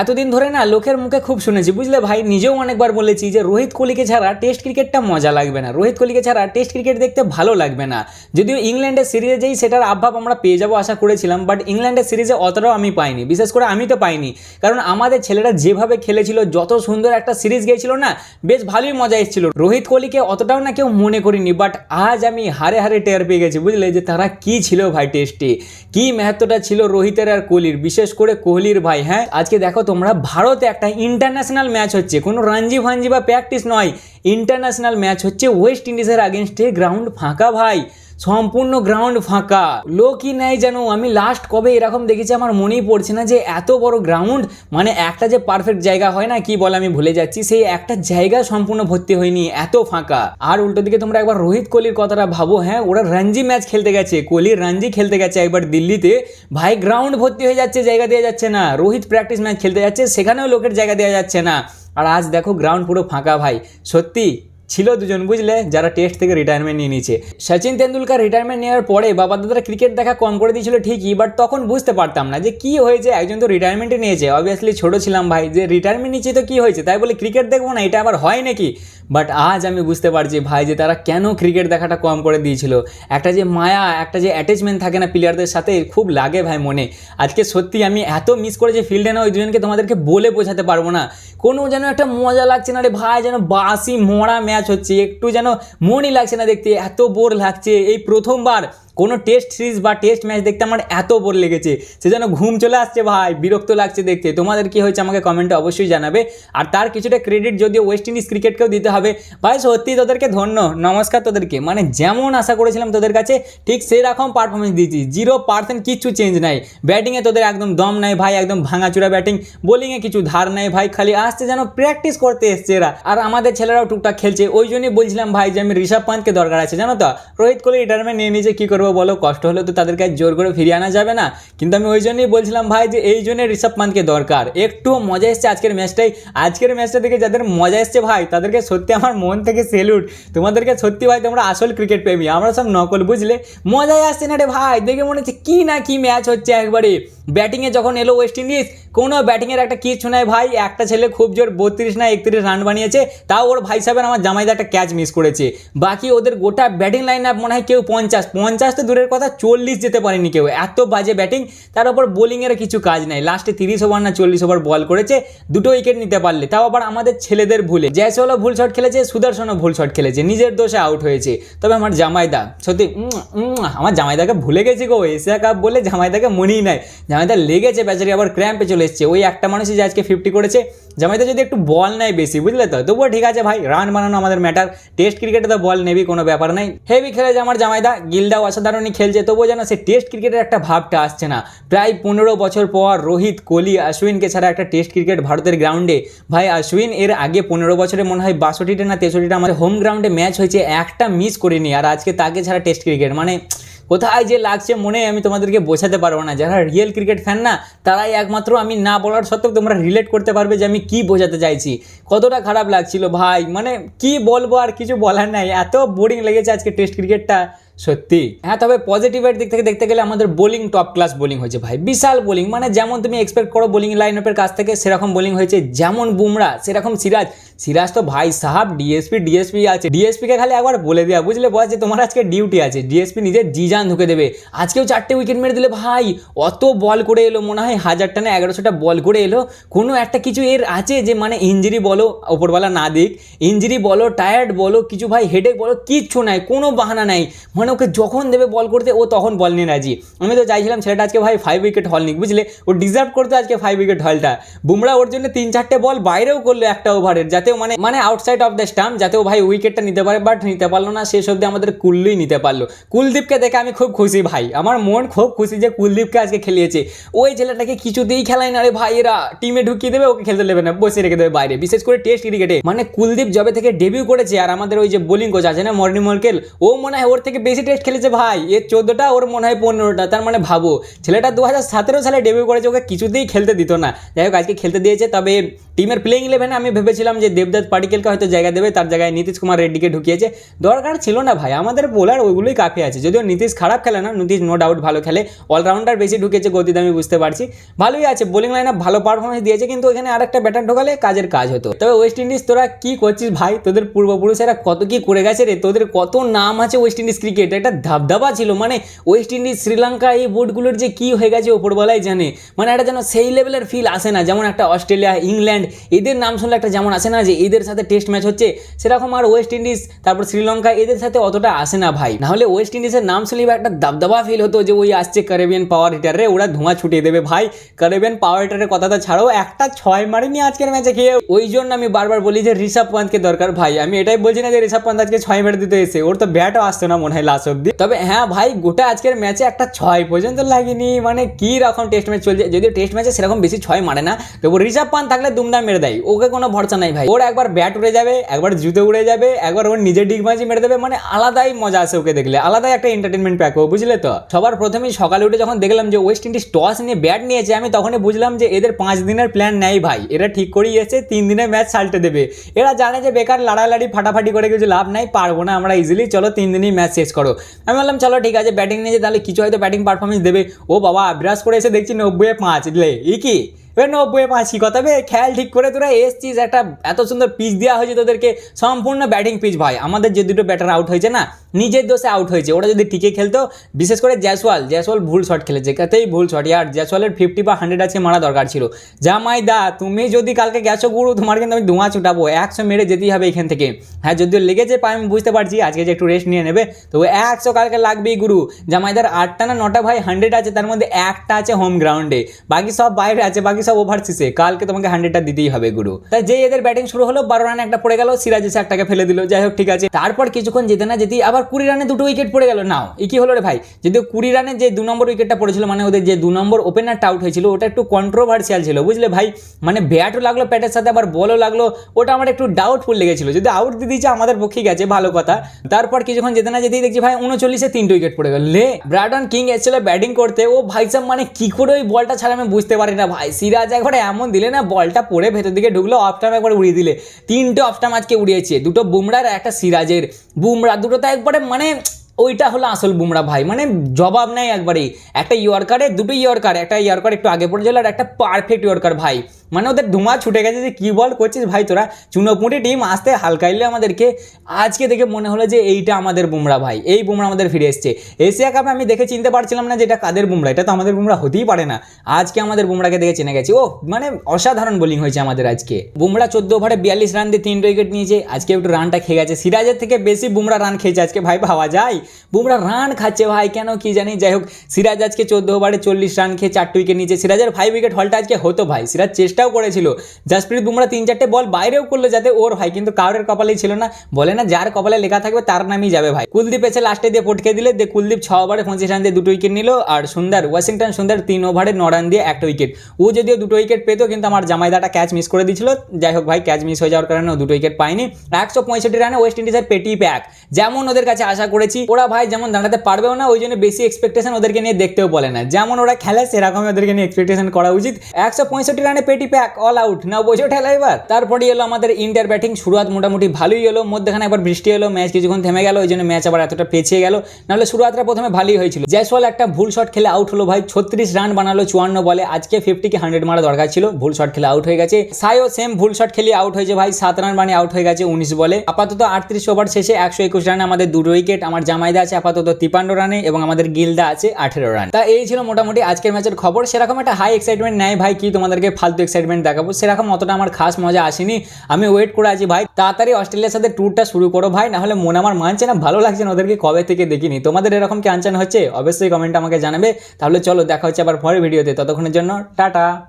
এতদিন ধরে না লোকের মুখে খুব শুনেছি, বুঝলে ভাই? নিজেও অনেকবার বলেছি যে রোহিত কোহলিকে ছাড়া টেস্ট ক্রিকেটটা মজা লাগবে না। রোহিত কোহলিকে ছাড়া টেস্ট ক্রিকেট দেখতে ভালো লাগবে না। যদিও ইংল্যান্ডের সিরিজে যেই সেটার আভাব আমরা পেয়ে যাব আশা করেছিলাম বাট ইংল্যান্ডের সিরিজে অতটাও আমি পাইনি। বিশেষ করে আমি তো পাইনি। কারণ আমাদের ছেলেরা যেভাবে খেলেছিল, যত সুন্দর একটা সিরিজ গিয়েছিল না, বেশ ভালোই মজা এসেছিল। রোহিত কোহলিকে অতটাও না কেউ মনে করিনি বাট আজ আমি হারে হারে টের পেয়ে গেছি, বুঝলে? যে তারা কি ছিল ভাই টেস্টে? কি মেহাত্মটা ছিল রোহিতের আর কোহলির? বিশেষ করে কোহলির ভাই হ্যাঁ? আজকে দেখো তোমরা, ভারতে একটা ইন্টারন্যাশনাল ম্যাচ হচ্ছে। কোনো রাঞ্জি ফাঞ্জি বা প্র্যাকটিস নয়। ইন্টারন্যাশনাল ম্যাচ হচ্ছে ওয়েস্ট ইন্ডিজের আগেনস্টে গ্রাউন্ড ফাঁকা ভাই। সম্পূর্ণ গ্রাউন্ড ফাঁকা। লোকই নেই যেন। আমি লাস্ট কবে এরকম দেখেছি, আমার মনেই পড়ছে না যে এত বড় গ্রাউন্ড মানে একটা যে পারফেক্ট জায়গা হয় না, কি বলে আমি ভুলে যাচ্ছি, সেই একটা জায়গা সম্পূর্ণ ভর্তি হয়নি, এত ফাঁকা। আর উল্টো দিকে তোমরা একবার রোহিত কোহলির কথাটা ভাবো হ্যাঁ ওরা রঞ্জি ম্যাচ খেলতে গেছে কোহলি রঞ্জি খেলতে গেছে একবার দিল্লিতে। ভাই গ্রাউন্ড ভর্তি হয়ে যাচ্ছে, জায়গা দেওয়া যাচ্ছে না। রোহিত প্র্যাকটিস ম্যাচ খেলতে যাচ্ছে, সেখানেও লোকের জায়গা দেওয়া যাচ্ছে না। আর আজ দেখো গ্রাউন্ড পুরো ফাঁকা ভাই, সত্যি। ছিল দুজন, বুঝলে? যারা টেস্ট থেকে রিটায়ারমেন্ট নিয়ে নিয়েছে। সচিন তেন্ডুলকার রিটায়ারমেন্ট নেওয়ার পরে বাবা দাদারা ক্রিকেট দেখা কম করে দিয়েছিল ঠিকই বাট তখন বুঝতে পারতাম না যে কি হয়েছে, একজন তো রিটায়ারমেন্টে নিয়েছে। অবভিয়াসলি ছোট ছিলাম ভাই, যে রিটায়ারমেন্ট নিয়েছে তো কি হয়েছে? তাই বলে ক্রিকেট দেখব না, এটা আবার হয় নাকি? বাট আজ আমি বুঝতে পারছি ভাই যে তারা কেন ক্রিকেট দেখাটা কম করে দিয়েছিল। একটা যে মায়া, একটা যে অ্যাটাচমেন্ট থাকে না প্লেয়ারদের সাথে, খুব লাগে ভাই মনে। আজকে সত্যি আমি এত মিস করেছি ফিল্ডে না, ওই দুজনকে তোমাদেরকে বলে বোঝাতে পারব না। কোনো যেন একটা মজা লাগছে না রে ভাই, যেন বাসি মরা ম্যাচ হচ্ছে একটু যেন মনই লাগছে না দেখতে এত বোর লাগছে। এই প্রথমবার কোনো টেস্ট সিরিজ বা টেস্ট ম্যাচ দেখতে আমার এত বোর লেগেছে। সে যেন ঘুম চলে আসছে ভাই, বিরক্ত লাগছে দেখতে। তোমাদের কি হয়েছে আমাকে কমেন্টে অবশ্যই জানাবে। আর তার কিছুটা ক্রেডিট যদিও ওয়েস্ট ইন্ডিজ ক্রিকেটকেও দিতে হবে। ভাই, সত্যি তোদেরকে ধন্য। নমস্কার তোদেরকে। মানে যেমন আশা করেছিলাম তোদের কাছে, ঠিক সেই রকম পারফরমেন্স দিয়েছি। জিরো পার্সেন্ট কিচ্ছু চেঞ্জ নাই। ব্যাটিংয়ে তোদের একদম দম নাই ভাই, একদম ভাঙাচুরা ব্যাটিং বোলিংয়ে কিছু ধার নাই ভাই, খালি আসছে যেন প্র্যাকটিস করতে এসছে এরা। আর আমাদের ছেলেরাও টুকটাক খেলছে। ওই জন্যই বলছিলাম ভাই যে আমি ঋষভ পান্তকে দরকার আছে। জানো তো? রোহিত কোহলি রিটায়ারমেন্ট নিয়ে নিজে কী করব? বলো? কষ্ট হলে তো তাদেরকে জোর করে ফিরিয়ে আনা যাবে না। কিন্তু আমি ওই জন্যই বলছিলাম ভাই যে এই জন্য ঋষভ পান্তকে দরকার। একটু মজা এসছে আজকের ম্যাচটাই। আজকের ম্যাচটা দেখে যাদের মজা এসছে ভাই, তাদেরকে সত্যি আমার মন থেকে সেলুট তোমাদেরকে সত্যি ভাই, তোমরা আসল ক্রিকেট প্রেমী। আমরা সব নকল, বুঝলে? মজাই আসছে না রে ভাই। দেখে মনে হচ্ছে কী না কি ম্যাচ হচ্ছে একবারে। ব্যাটিংয়ে যখন এলো ওয়েস্ট ইন্ডিজ কোনো ব্যাটিংয়ের একটা কিছু নাই ভাই। একটা ছেলে খুব জোর বত্রিশ না একত্রিশ রান বানিয়েছে। তাও ওর ভাই সাহেবের আমার জামাইদা একটা ক্যাচ মিস করেছে। বাকি ওদের গোটা ব্যাটিং লাইন আপ মনে হয় কেউ পঞ্চাশ। পঞ্চাশ তো দূরের কথা চল্লিশ যেতে পারেনি কেউ। এত বাজে ব্যাটিং, তার উপর বোলিংয়ের কিছু কাজ নাই। লাস্টে তিরিশ ওভার না চল্লিশ ওভার বল করেছে, দুটো উইকেট নিতে পারলে। তাও আবার আমাদের ছেলেদের ভুলে। জয়সওয়ালও ভুল শট খেলেছে, সুদর্শনও ভুল শট খেলেছে। নিজের দোষে আউট হয়েছে। তবে আমার জামাইদা, সত্যি আমার জামাইদাকে ভুলে গেছি গো। এশিয়া কাপ বলে জামাইদাকে মনেই নাই। জামাইদা লেগেছে, বেচারি আবার ক্র্যাম্পে চলে এসছে। ওই একটা মানুষই যে আজকে ফিফটি করেছে। জামাইদা যদি একটু বল নেয় বেশি, বুঝলে তো? তবুও ঠিক আছে ভাই রান বানানো আমাদের ম্যাটার টেস্ট ক্রিকেটে তো বল নেবি, কোনো ব্যাপার নাই। হেভি খেলেছে আমার জামাইদা, গিলদাও অসাধারণই খেলছে, তবুও যেন সে টেস্ট ক্রিকেটের একটা ভাবটা আসছে না। প্রায় পনেরো বছর পর রোহিত, কোহলি, অশ্বিনকে ছাড়া একটা টেস্ট ক্রিকেট ভারতের গ্রাউন্ডে ভাই, অশ্বিন এর আগে পনেরো বছরে মনে হয় বাষট্টিটা না তেষট্টিটা আমাদের হোম গ্রাউন্ডে ম্যাচ হয়েছে, একটা মিস করিনি। আর আজকে তাকে ছাড়া টেস্ট ক্রিকেট মানে কোথায় যে লাগছে মনে আমি তোমাদেরকে বোঝাতে পারব না। যারা রিয়েল ক্রিকেট ফ্যান না, তারাই একমাত্র আমি না বলার সত্ত্বেও তোমরা রিলেট করতে পারবে যে আমি কি বোঝাতে চাইছি। কতটা খারাপ লাগছিল ভাই মানে কি বলব আর কিছু বলার নাই, এত বোরিং লেগেছে আজকে টেস্ট ক্রিকেটটা সত্যি। হ্যাঁ তবে পজিটিভের দিক থেকে দেখতে গেলে আমাদের বোলিং টপ ক্লাস বোলিং হয়েছে ভাই। বিশাল বোলিং মানে যেমন তুমি এক্সপেক্ট করো বোলিং লাইন আপের কাছ থেকে, সেরকম বোলিং হয়েছে যেমন বুমরা, সেরকম সিরাজ। সিরাজ তো ভাই সাহাব ডিএসপি ডিএসপি আছে। ডিএসপিকে খালি একবার বলে দেওয়া বুঝলে বল যে তোমার আজকে ডিউটি আছে। ডিএসপি নিজের জিজান ঢুকে দেবে। আজকেও চারটে উইকেট মেরে দিলে ভাই, অত বল করে এলো, মনে হয় হাজারটা না এগারোশোটা বল করে এলো। কোনো একটা কিছু এর আছে যে মানে ইঞ্জুরি বলো ওপরওয়ালা না দিক। ইঞ্জুরি বলো টায়ার্ড বলো, কিছু ভাই হেডেক বলো, কিচ্ছু নাই, কোনো বাহানা নাই। মানে ওকে যখন দেবে বল করতে, ও তখন বল নিয়ে রাজি। আমি তো চাইছিলাম ছেলেটা আজকে ভাই ফাইভ উইকেট হল নিক, বুঝলে? ও ডিজার্ভ করতো আজকে ফাইভ উইকেট হলটা বুমরা ওর জন্য তিন চারটে বল বাইরেও করল একটা ওভারের যাতেও মানে মানে আউটসাইড অফ দ্য স্টাম্প যাতেও ভাই উইকেটটা নিতে পারে বাট নিতে পারল না, শেষ অব্দি আমাদের কুল্লুই নিতে পারল। কুলদীপকে দেখে আমি খুব খুশি ভাই। আমার মন খুব খুশি যে কুলদীপকে আজকে খেলিয়েছে। ওই ছেলেটাকে কিছুতেই খেলায় না রে ভাই এরা টিমে ঢুকিয়ে দেবে, ওকে খেলতে দেবে না, বসে রেখে দেবে বাইরে। বিশেষ করে টেস্ট ক্রিকেটে মানে কুলদীপ যবে থেকে ডেবিউ করেছে, আর আমাদের ওই যে বোলিং কোচ আছে না, মর্নিং মর্কেল, ও মনে হয় ওর থেকে বেশি টেস্ট খেলেছে ভাই। এর চোদ্দোটা, ওর মনে হয় পনেরোটা, তার মানে ভাবো। ছেলেটা দু হাজার সতেরো সালে ডেবিউ করেছে, ওকে কিছুতেই খেলতে দিত না। যাই হোক, আজকে খেলতে দিয়েছে, তবে টিমের প্লেইং ইলেভেনে আমি ভেবেছিলাম যে দেবদত্ত পাটিকেলকে হয়তো জায়গা দেবে, তার জায়গায় নীতিশ কুমার রেড্ডিকে ঢুকিয়েছে। দরকার ছিল না ভাই, আমাদের বোলার ওইগুলোই কাফি আছে। যদিও নীতিশ খারাপ খেলে না, নীতিশ নো ডাউট ভালো খেলে। অলরাউন্ডার বেশি ঢুকেছে গতিতে আমি বুঝতে পারছি। ভালোই আছে বোলিং লাইন লাইনে ভালো পারফরমেন্স দিয়েছে, কিন্তু এখানে আরেকটা ব্যাটার ঢোকালে কাজের কাজ হতো। তবে ওয়েস্ট ইন্ডিজ তোরা কি করছিস ভাই? তোদের পূর্বপুরুষেরা কত কি করে গেছে রে? তোদের কত নাম আছে ওয়েস্ট ইন্ডিজ ক্রিকেট একটা ধাবধাবা ছিল মানে ওয়েস্ট ইন্ডিজ শ্রীলঙ্কা এই বোর্ডগুলোর যে কি হয়ে গেছে ওপরবেলায় জানে। মানে একটা যেন সেই লেভেলের ফিল আসে না, যেমন একটা অস্ট্রেলিয়া ইংল্যান্ড এদের নাম শুনলে একটা যেমন আসে না যে এদের সাথে টেস্ট ম্যাচ হচ্ছে, সেরকম আর ওয়েস্ট ইন্ডিজ তারপর শ্রীলঙ্কা এদের সাথে অতটা আসে না ভাই। নাহলে ওয়েস্ট ইন্ডিজের নাম শুনলে একটা দাবদাবা ফিল হতো যে ওই আসছে ক্যারেবিয়ান পাওয়ার হিটার ওরা ধোঁয়া ছুটিয়ে দেবে ভাই। ক্যারেবিয়ান পাওয়ার হিটারের কথাটা ছাড়াও একটা ছয় মারেনি আজকের ম্যাচে খেয়ে। ওই জন্য আমি বারবার বলি যে ঋষভ পান্তকে দরকার ভাই। আমি এটাই বলছি না যে ঋষভ পান্ত আজকে ছয় মেরে দিতে এসে ওর তো ব্যাটও আসতো না মনে হয় লাস্ট অব্দি তবে হ্যাঁ ভাই, গোটা আজকের ম্যাচে একটা ছয় পর্যন্ত লাগেনি মানে কি রকম টেস্ট ম্যাচ চলছে। যদিও টেস্ট ম্যাচে সেরকম বেশি ছয় মারে না, তবু ঋষভ পান্ত থাকলে দুমদাম মেরে দেয়, ওকে কোনো ভরসা নাই ভাই। ওর একবার ব্যাট উড়ে যাবে, একবার জুতো উড়ে যাবে, একবার ওর নিজের ডিগবাজি মেরে দেবে মানে আলাদাই মজা আসে ওকে দেখলে, আলাদাই একটা এন্টারটেনমেন্ট প্যাক ও, বুঝলে তো? সবার প্রথমেই সকালে উঠে যখন দেখলাম যে ওয়েস্ট ইন্ডিজ টস নিয়ে ব্যাট নিয়েছে, আমি তখনই বুঝলাম যে এদের পাঁচ দিনের প্ল্যান নেই ভাই, এরা ঠিক করেই এসে তিন দিনের ম্যাচ সাল্টে দেবে। এরা জানে যে বেকার লাড়ালাড়ি, ফাটাফাটি করে কিছু লাভ নাই, পারব না আমরা ইজিলি চলো তিন দিনই ম্যাচ শেষ করো। আমি বললাম, চলো ঠিক আছে ব্যাটিং নিয়েছে তাহলে কিছু হয়তো ব্যাটিং পারফরমেন্স দেবে। ও বাবা বিরাজ করে এসে দেখছি নব্বই পাঁচ, লে, ই কি? এবার নব্বই পাঁচই কথা বে খেয়াল ঠিক করে তোরা এসছিস, একটা এত সুন্দর পিচ দেওয়া হয়েছে তোদেরকে। সম্পূর্ণ ব্যাটিং পিচ ভাই। আমাদের যে দুটো ব্যাটার আউট হয়েছে না, নিজের দোষে আউট হয়েছে। ওরা যদি টিকে খেলতো, বিশেষ করে জয়সওয়াল জয়সওয়াল ভুল শট খেলেছে। কাতেই ভুল শট ইয়ার জ্যাসওয়ালের ফিফটি বা হান্ড্রেড আছে মারা দরকার ছিল। জামাই দা, তুমি যদি কালকে গেছো গুরু, তোমার কিন্তু আমি ধোঁয়া ছুটাবো একশো মেরে যেতেই হবে এখান থেকে। হ্যাঁ যদিও লেগেছে পাই আমি বুঝতে পারছি। আজকে যে একটু রেস্ট নিয়ে নেবে তো একশো কালকে লাগবেই গুরু। জামাইদার আটটা না নটা ভাই হান্ড্রেড আছে, তার মধ্যে একটা আছে হোম গ্রাউন্ডে বাকি সব বাইরে আছে, বাকি সব ওভার ওভারসিসে কালকে তোমাকে হান্ড্রেডটা দিতেই হবে, গুরু। তাই যে এদের ব্যাটিং শুরু হলো, বারো রানে একটা পড়ে গেল, সিরাজ এসে একটাকে ফেলে দিল। যাই হোক, ঠিক আছে। তারপর কিছুক্ষণ যেতে না যেতেই আবার কুড়ি রানে দুটো উইকেট পড়ে গেল। নাও, এ কি হলো রে ভাই? যদিও কুড়ি রানে যে দু নম্বর উইকেটটা পড়েছিল মানে ওদের যে দু নম্বর ওপেনারটা আউট হয়েছিল, ওটা একটু কন্ট্রোভার্সিয়াল ছিল, বুঝলে ভাই? মানে ব্যাটও লাগল প্যাটের সাথে, আবার বলও লাগল। ওটা আমার একটু ডাউটফুল লেগেছিল। যদি আউট দিয়ে দিয়েছে, আমাদের পক্ষে গেছে, ভালো কথা। তারপর কিছুক্ষণ যেতে না যেতেই দেখছি ভাই, উনচল্লিশে তিনটে উইকেট পড়ে গেল। লে, ব্রাডন কিং এসেছিল ব্যাটিং করতে। ও ভাই সাহেব মানে কি করে ওই বলটা ছাড়া আমি বুঝতে পারি না ভাই। সিরাজ একবারে এমন দিলে না, বলটা পড়ে ভেতর দিকে ঢুকলো অফ একবার উড়িয়ে দিলে। তিনটে অফ আজকে উড়িয়েছে, দুটো বুমরার একটা সিরাজের। বুমরা দুটো তো একবারে মানে ওইটা হলো আসল বুমরা ভাই মানে জবাব নেই একবারেই। একটা ইয়র্কারে দুটো ইয়র্কার একটা ইয়র্কার একটু আগে পড়ে গেল আর একটা পারফেক্ট ইয়র্কার ভাই। মানে ওদের ধুমা ছুটে গেছে যে কী বল করছিস ভাই তোরা? চুনোপুটি টিম আসতে হালকাইলে আমাদেরকে। আজকে দেখে মনে হলো যে এইটা আমাদের বুমরা ভাই, এই বুমরা আমাদের ফিরে এসছে। এশিয়া কাপে আমি দেখে চিনতে পারছিলাম না যে এটা কাদের বুমরা, এটা তো আমাদের বুমরা হতেই পারে না। আজকে আমাদের বুমরাকে দেখে চিনে গেছে। ও মানে অসাধারণ বোলিং হয়েছে আমাদের আজকে। বুমরা চোদ্দ ওভারে বিয়াল্লিশ রান দিয়ে তিন উইকেট নিয়েছে। আজকে একটু রানটা খেয়ে গেছে। সিরাজের থেকে বেশি বুমরা রান খেয়েছে আজকে ভাই ভাবা যায়। বুমরা রান খাচ্ছে ভাই, কেন কি জানি। যাই হোক, সিরাজ আজকে চোদ্দ ওভারে চল্লিশ রান খেয়ে চারটে উইকেট নিয়েছে। সিরাজের ফাইভ উইকেট হলটা আজকে হতো ভাই। সিরাজ চেষ্টাও করেছিল। জাসপ্রীত বুমরা তিন চারটে বল বাইরেও করল যাতে ওর ভাই, কিন্তু কারোর কপালেই ছিল না। বলে না, যার কপালে লেখা থাকবে তার নামই যাবে ভাই। কুলদীপ এসে লাস্টে দিয়ে পটকে দিলে, দিয়ে কুলদীপ ছ ওভারে পঁচিশ রান দিয়ে দুটো উইকেট নিল। আর সুন্দর, ওয়াশিংটন সুন্দর তিন ওভারে ন রান দিয়ে একটা উইকেট ও যদিও দুটো উইকেট পেতো, কিন্তু আমার জামাইদাটা ক্যাচ মিস করে দিয়েছিল। যাই হোক ভাই ক্যাচ মিস হয়ে যাওয়ার কারণে ও দুটো উইকেট পায়নি। একশো পঁয়ষট্টি রানে ওয়েস্ট ইন্ডিজের পেটি প্যাক যেমন ওদের কাছে আশা করেছি, ওরা ভাই যেমন দাঁড়াতে পারবেও না, ওই জন্য বেশি এক্সপেকটেশন ওদেরকে নিয়ে দেখতেও বলে না। যেমন ওরা খেলে, সেরকমই ওদেরকে নিয়ে এক্সপেকটেশন করা উচিত। একশো পঁয়ষট্টি রানে পেটি প্যাক অল আউট না বোঝো ঠেলা এবার। তারপরে এলো আমাদের ইন্ডিয়ার ব্যাটিং শুরুয়াত মোটামুটি ভালোই এলো। মধ্যখানে একবার বৃষ্টি এলো, ম্যাচ কিছুক্ষণ থেমে গেল, ওই জন্য ম্যাচ আবার এতটা পেছিয়ে গেল। নাহলে শুরুয়াতটা প্রথমে ভালোই হয়েছিল। জয়সওয়াল একটা ভুল শট খেলে আউট হলো ভাই। ছত্রিশ রান বানালো চুয়ান্ন বলে। আজকে ফিফটি কি হান্ড্রেড মারা দরকার ছিল। ভুল শট খেলে আউট হয়ে গেছে। সাইও সেম ভুল শট খেলে আউট হয়েছে ভাই। সাত রান বানিয়ে আউট হয়ে গেছে উনিশ বলে। আপাতত আটত্রিশ ওভার শেষে একশো একুশ রানে আমাদের দুটো উইকেট আমার জামাইদা আছে আপাতত তিপান্ন রানে এবং আমাদের গিলদা আছে আঠেরো রান তা এই ছিল মোটামুটি আজকের ম্যাচের খবর। সেরকম একটা হাই এক্সাইটমেন্ট নেয় ভাই। কি তোমাদেরকে ফালতু এক্সাইটমেন্ট দেখাবো। সেরকম অতটা আমার খাস মজা আসেনি। আমি ওয়েট করে আছি ভাই। তাড়াতাড়ি অস্ট্রেলিয়ার সাথে ট্যুরটা শুরু করো ভাই না হলে মন আমার মানছে না, ভালো লাগছে না ওদেরকে কবে থেকে দেখিনি। তোমাদের এরকম কি আনচান হচ্ছে? অবশ্যই কমেন্ট আমাকে জানাবে। তাহলে চলো, দেখা হচ্ছে আবার পরের ভিডিওতে ততক্ষণের জন্য, টাটা!